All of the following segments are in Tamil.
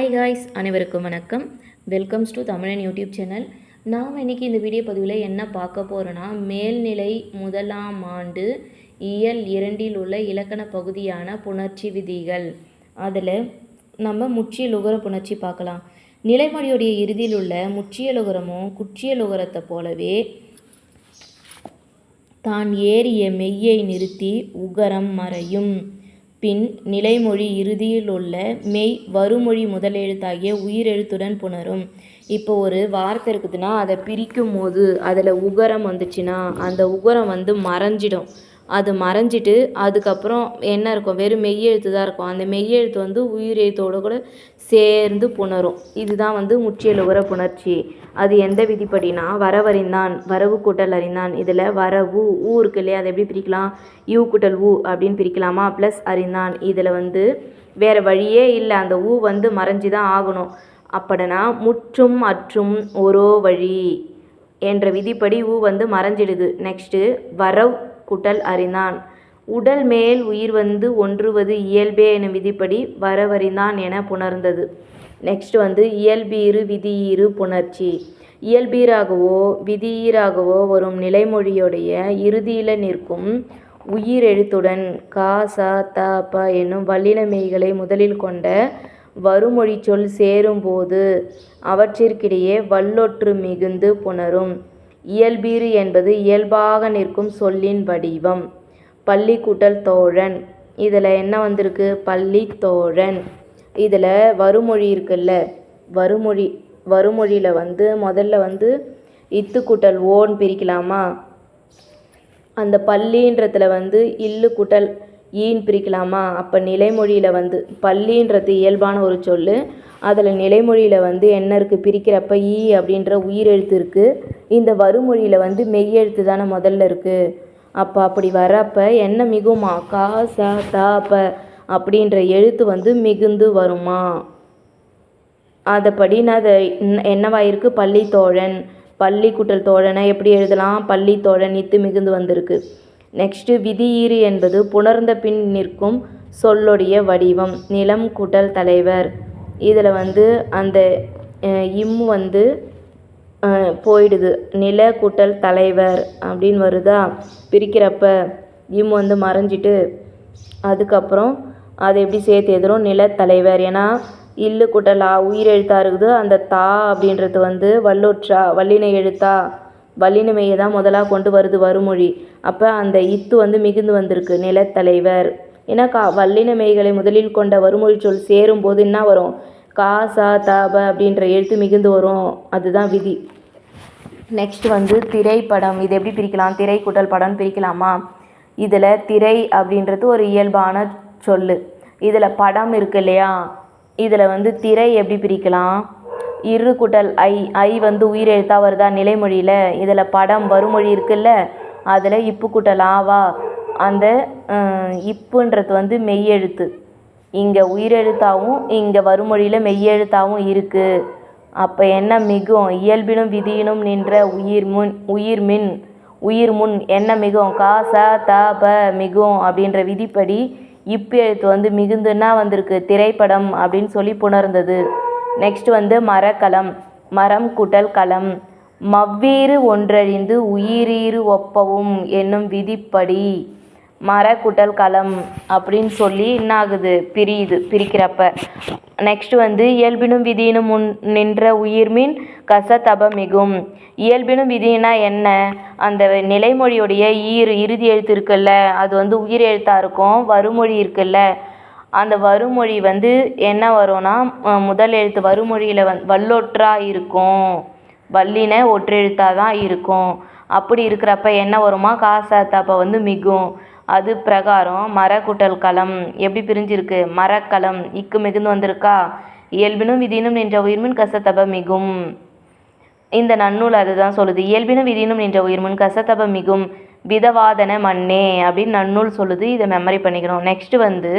ஹாய் காய்ஸ் அனைவருக்கும் வணக்கம். Welcomes to Tamilan YouTube channel நாம் இன்னைக்கு இந்த வீடியோ பதிவில் என்ன பார்க்க போகிறோன்னா மேல்நிலை முதலாம் ஆண்டு இயல் இரண்டில் உள்ள இலக்கண பகுதியான புணர்ச்சி விதிகள். அதில் நம்ம முற்றியலுகர புணர்ச்சி பார்க்கலாம். நிலைமொழியுடைய இறுதியில் உள்ள முற்றியலுகரமும் குற்றியலுகரத்தை போலவே தான் ஏறிய மெய்யை நிறுத்தி உகரம் மறையும். பின் நிலைமொழி இறுதியில் உள்ள மெய் வருமொழி முதலெழுத்தாகிய உயிரெழுத்துடன் புணரும். இப்போ ஒரு வார்த்தை இருக்குதுன்னா அதை பிரிக்கும் போது அதில் உகரம் வந்துச்சுன்னா அந்த உகரம் வந்து மறைஞ்சிடும். அது மறைஞ்சிட்டு அதுக்கப்புறம் என்ன இருக்கும்? வெறும் மெய்யெழுத்து தான் இருக்கும். அந்த மெய்யெழுத்து வந்து உயிரெழுத்தோடு கூட சேர்ந்து புணரும். இதுதான் வந்து முற்றியலுகர புணர்ச்சி. அது எந்த விதிப்படினா வரவறிந்தான் வரவு கூட்டல் அறிந்தான். இதில் வரவு ஊ இருக்கு இல்லையா? அதை எப்படி பிரிக்கலாம்? யூ கூட்டல் ஊ அப்படின்னு பிரிக்கலாமா? ப்ளஸ் அறிந்தான். இதில் வந்து வேறு வழியே இல்லை. அந்த ஊ வந்து மறைஞ்சு தான் ஆகணும். அப்படின்னா முற்றும் அற்றும் ஒரோ வழி என்ற விதிப்படி ஊ வந்து மறைஞ்சிடுது. நெக்ஸ்ட்டு வரவு குடல் அறிந்தான். உடல் மேல் உயிர் வந்து ஒன்றுவது இயல்பே எனும் விதிப்படி வரவறிந்தான் என புணர்ந்தது. நெக்ஸ்ட் வந்து இயல்பீறு விதியீறு புணர்ச்சி. இயல்பீராகவோ விதியீராகவோ வரும் நிலைமொழியுடைய இறுதியில் நிற்கும் உயிரெழுத்துடன் கா ச த ப என்னும் வல்லினமெய்களை முதலில் கொண்ட வருமொழி சொல் சேரும்போது அவற்றிற்கிடையே வல்லொற்று மிகுந்து புணரும். இயல்பீறு என்பது இயல்பாக நிற்கும் சொல்லின் வடிவம். பள்ளி கூட்டல் தோழன். இதில் என்ன வந்திருக்கு? பள்ளி தோழன் இதில் வருமொழி இருக்குல்ல? வருமொழி வருமொழியில் வந்து முதல்ல வந்து இத்து கூட்டல் ஓன்னு பிரிக்கலாமா? அந்த பள்ளின்றதுல வந்து இல்லு கூட்டல் ஈன்னு பிரிக்கலாமா? அப்போ நிலைமொழியில் வந்து பள்ளின்றது இயல்பான ஒரு சொல் அதில் நிலைமொழியில் வந்து என்ன இருக்குது பிரிக்கிறப்ப ஈ அப்படின்ற உயிரெழுத்து இருக்குது இந்த வருமொழியில் வந்து மெய்யெழுத்து தானே முதல்ல இருக்குது அப்போ அப்படி வர்றப்போ என்ன மிகுமா? கா ச த ப அப்படின்ற எழுத்து வந்து மிகுந்து வருமா? அதைப்படி நான் அதை என்னவாயிருக்கு பள்ளி தோழன் பள்ளி கூட்டல் தோழனை எப்படி எழுதலாம்? பள்ளி தோழன் இத்து மிகுந்து வந்திருக்கு. நெக்ஸ்ட்டு விதியீறு என்பது புணர்ந்த பின் நிற்கும் சொல்லுடைய வடிவம். நிலம் கூட்டல் தலைவர். இதில் வந்து அந்த இம் வந்து போயிடுது. நில கூட்டல் தலைவர் அப்படின்னு வருதா? பிரிக்கிறப்ப இம் வந்து மறைஞ்சிட்டு அதுக்கப்புறம் அதை எப்படி சேர்த்து எதிரும் நிலத்தலைவர் ஏன்னா இல்லு கூட்டல் ஆ உயிரெழுத்தா இருக்குது. அந்த தா அப்படின்றது வந்து வல்லொற்றா வல்லின எழுத்தா வல்லினமையை தான் முதலாக கொண்டு வருது வருமொழி. அப்போ அந்த இத்து வந்து மிகுந்து வந்திருக்கு. நிலத்தலைவர். ஏன்னா கா வல்லினமைகளை முதலில் கொண்ட வருமொழி சொல் சேரும்போது என்ன வரும்? கா சா அப்படின்ற எழுத்து மிகுந்து வரும். அதுதான் விதி. நெக்ஸ்ட் வந்து திரைப்படம். இது எப்படி பிரிக்கலாம்? திரை கூட்டல் படம்னு பிரிக்கலாமா? இதில் திரை அப்படின்றது ஒரு இயல்பான சொல் இதில் படம் இருக்கு இல்லையா? இதில் வந்து திரை எப்படி பிரிக்கலாம்? இரு கூட்டல் ஐ ஐ வந்து உயிர் எழுத்தா வருதா நிலைமொழியில்? இதில் படம் வருமொழி இருக்குல்ல? அதில் இப்பு கூட்டல் ஆவா அந்த இப்புன்றது வந்து மெய்யெழுத்து. இங்கே உயிரெழுத்தாகவும் இங்கே வருமொழியில் மெய்யெழுத்தாகவும் இருக்குது அப்போ என்ன மிகும்? இயல்பினும் விதியினும் நின்ற உயிர் முன் உயிர் மின் உயிர் முன் என்ன மிகும்? கா ச த ப மிகும் அப்படின்ற விதிப்படி இப்பு எழுத்து வந்து மிகுந்துன்னா வந்திருக்கு. திரைப்படம் அப்படின்னு சொல்லி புணர்ந்தது. நெக்ஸ்ட் வந்து மரக்கலம் மரம் கூட்டல் களம் மவ்வீறு ஒன்றழிந்து உயிரீறு ஒப்பவும் என்னும் விதிப்படி மர குட்டல் களம் அப்படின்னு சொல்லி என்ன ஆகுது பிரியுது பிரிக்கிறப்ப. நெக்ஸ்ட் வந்து இயல்பினும் விதியினும் முன் நின்ற உயிர்மின் கசதப மிகும் இயல்பினும் விதினா என்ன? அந்த நிலைமொழியுடைய ஈர் இறுதி எழுத்து இருக்குல்ல அது வந்து உயிர் எழுத்தாக இருக்கும் வருமொழி இருக்குல்ல அந்த வருமொழி வந்து என்ன வரும்னா முதல் எழுத்து வருமொழியில் வந் வல்லொற்றாக இருக்கும். வல்லின ஒற்றெழுத்தாக தான் இருக்கும். அப்படி இருக்கிறப்ப என்ன வருமா? காசாத்தப்போ வந்து மிகும். அது பிரகாரம் மரக்குட்டல் களம். எப்படி பிரிஞ்சிருக்கு? மரக்களம் இக்கு மிகுந்து வந்திருக்கா? இயல்பினும் விதியினும் நின்ற உயிர்மின் கசத்தப மிகும். இந்த நன்னூல் அதுதான் சொல்லுது. இயல்பினும் விதியினும் நின்ற உயிர்மின் கசத்தப மிகும். விதவாதன மண்ணே அப்படின்னு நன்னூல் சொல்லுது. இதை மெமரி பண்ணிக்கணும். நெக்ஸ்ட் வந்து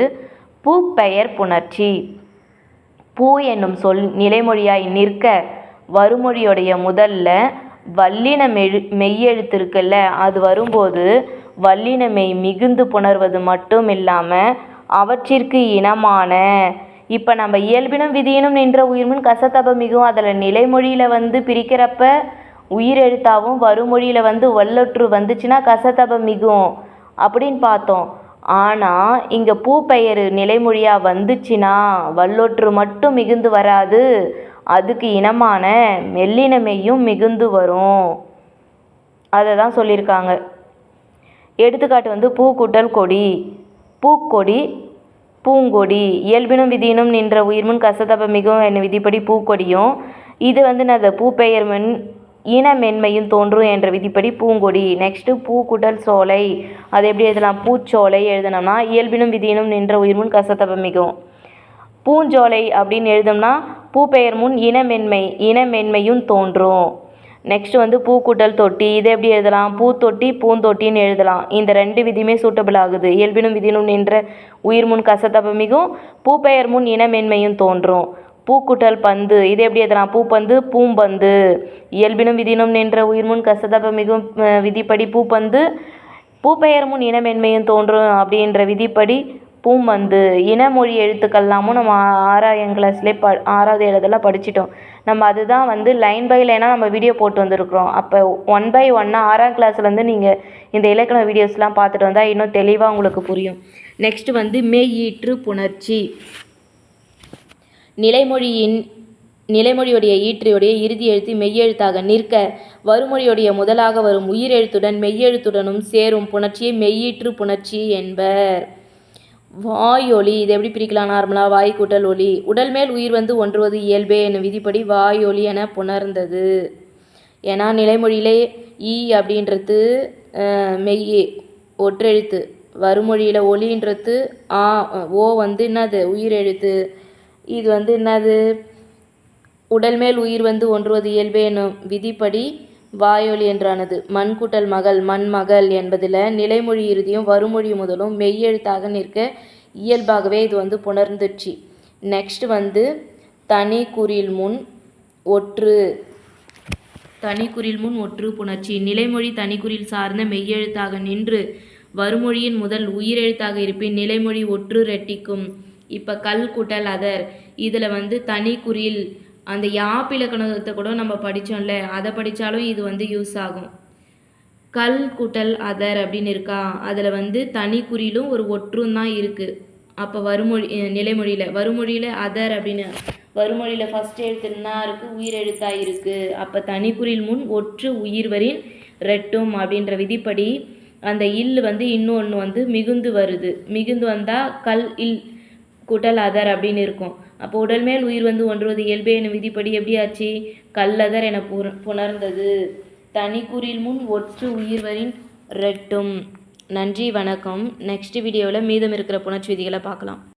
பூ பெயர் புணர்ச்சி. பூ என்னும் சொல் நிலைமொழியாய் நிற்க வருமொழியுடைய முதல்ல வல்லின மெழு மெய்யெழுத்து இருக்குல்ல அது வரும்போது வல்லின மெய் மிகுந்து புணர்வது மட்டும் இல்லாமல் அவற்றிற்கு இனமான. இப்போ நம்ம இயல்பினும் விதியினும் நின்ற உயிர்மின் கசத்தப மிகும் அதில் நிலைமொழியில் வந்து பிரிக்கிறப்ப உயிரெழுத்தாவும் வருமொழியில் வந்து வல்லொற்று வந்துச்சுன்னா கசத்தப மிகும். அப்படின்னு பார்த்தோம். ஆனால் இங்கே பூப்பெயர் நிலைமொழியாக வந்துச்சுன்னா வல்லொற்று மட்டும் மிகுந்து வராது. அதுக்கு இனமான மெல்லினமையும் மிகுந்து வரும். அதை தான் சொல்லியிருக்காங்க. எடுத்துக்காட்டு வந்து பூக்கூட்டல் கொடி. பூக்கொடி பூங்கொடி. இயல்பினும் விதியினும் நின்ற உயிர்முன் கசதப மிகவும் என்ன விதிப்படி பூக்கொடியும். இது வந்து நான் பூப்பெயர் மென் இன மென்மையும் தோன்றும் என்ற விதிப்படி பூங்கொடி. நெக்ஸ்ட்டு பூக்குடல் சோலை. அது எப்படி எழுதலாம்? பூச்சோலை எழுதணும்னா இயல்பினும் விதியினும் நின்ற உயிர்முன் கசதப மிகும் பூஞ்சோலை அப்படின்னு எழுதோம்னா பூப்பெயர் முன் இனமென்மை இனமென்மையும் தோன்றும். நெக்ஸ்ட் வந்து பூக்கூட்டல் தொட்டி. இதை எப்படி எழுதலாம்? பூத்தொட்டி பூந்தொட்டின்னு எழுதலாம். இந்த ரெண்டு விதியுமே சூட்டபிள் ஆகுது. இயல்பினும் விதியினும் நின்ற உயிர் முன் கசத்தப மிகும் பூப்பெயர் முன் இனமென்மையும் தோன்றும். பூக்குட்டல் பந்து இது எப்படி எழுதலாம் பூப்பந்து பூம்பந்து. இயல்பினும் விதினும் நின்ற உயிர்முன் கசதப மிகும் விதிப்படி பூப்பந்து பூப்பெயர் முன் இனமென்மையும் தோன்றும் அப்படின்ற விதிப்படி பூம்பந்து. இனமொழி எழுத்துக்கள்லாமும் நம்ம ஆறாயம் கிளாஸ்லேயே ப ஆறாவது ஏழாவதுல படிச்சிட்டோம். நம்ம அதுதான் வந்து லைன் பை லைனாக நம்ம வீடியோ போட்டு வந்திருக்கிறோம். அப்போ ஒன் பை ஒன்னாக ஆறாம் கிளாஸ்லேருந்து நீங்கள் இந்த இலக்கண வீடியோஸ்லாம் பார்த்துட்டு வந்தால் இன்னும் தெளிவாக உங்களுக்கு புரியும். நெக்ஸ்ட் வந்து மெய்யீற்று புணர்ச்சி. நிலைமொழியின் நிலைமொழியுடைய ஈற்றையுடைய இறுதி எழுத்து மெய்யெழுத்தாக நிற்க வருமொழியுடைய முதலாக வரும் உயிரெழுத்துடன் மெய்யெழுத்துடனும் சேரும் புணர்ச்சியை மெய்யீற்று புணர்ச்சி என்பர். வாயொலி இதை எப்படி பிரிக்கலாம்? நார்மலாக வாய் கூட்டல் ஒளி உடல் மேல் உயிர் வந்து ஒன்றுவது இயல்பே என்னும் விதிப்படி வாயொலி என புணர்ந்தது. ஏன்னா நிலைமொழியிலே ஈ அப்படின்றது மெய்யே மெய் ஒற்றெழுத்து. வருமொழியில் ஒலின்றது ஆ ஓ வந்து என்னது? உயிரெழுத்து. இது வந்து என்னது? உடல் மேல் உயிர் வந்து ஒன்றுவது இயல்பே எனும் விதிப்படி வாயொலி என்றானது. மண் கூட்டல் மகள் மண்மகள் என்பதில் நிலைமொழி இறுதியும் வருமொழி முதலும் மெய்யெழுத்தாக நிற்க இயல்பாகவே இது வந்து புணர்ந்துச்சு நெக்ஸ்ட் வந்து தனி குறில் முன் ஒற்று. தனிக்குறில் முன் ஒற்று புணர்ச்சி. நிலைமொழி தனிக்குறில் சார்ந்த மெய்யெழுத்தாக நின்று வருமொழியின் முதல் உயிரெழுத்தாக இருப்பின் நிலைமொழி ஒற்று ரெட்டிக்கும். இப்போ கல் குட்டல் அதர். இதில் வந்து தனி குறியில் அந்த யாப்பிலக்கணத்தை கூட நம்ம படித்தோம்ல அதை படித்தாலும் இது வந்து யூஸ் ஆகும். கல் குட்டல் அதர் அப்படின்னு இருக்கா? அதில் வந்து தனி குறியிலும் ஒரு ஒற்றும் தான் இருக்குது அப்போ வருமொழி நிலைமொழியில் வருமொழியில் அதர் அப்படின்னு வருமொழியில் ஃபஸ்ட் எழுத்துன்னா இருக்குது உயிரெழுத்தாக இருக்குது அப்போ தனிக்குறில் முன் ஒற்று உயிர்வரின் ரெட்டும் அப்படின்ற விதிப்படி அந்த இல் வந்து இன்னொன்று வந்து மிகுந்து வருது. மிகுந்து வந்தால் கல் இல் கூட்டல் அதர் அப்படின்னு இருக்கும். அப்போ உடல் மேல் உயிர் வந்து ஒன்றுவது இயல்பே எனும் விதிப்படி எப்படி ஆச்சு? கல்லதர் என புர- புணர்ந்தது. தனிக்குறில் முன் ஒற்று உயிர்வரின் ரெட்டும். நன்றி வணக்கம். நெக்ஸ்ட் வீடியோவில் மீதம் இருக்கிற புணர்ச்சி விதிகளை பார்க்கலாம்.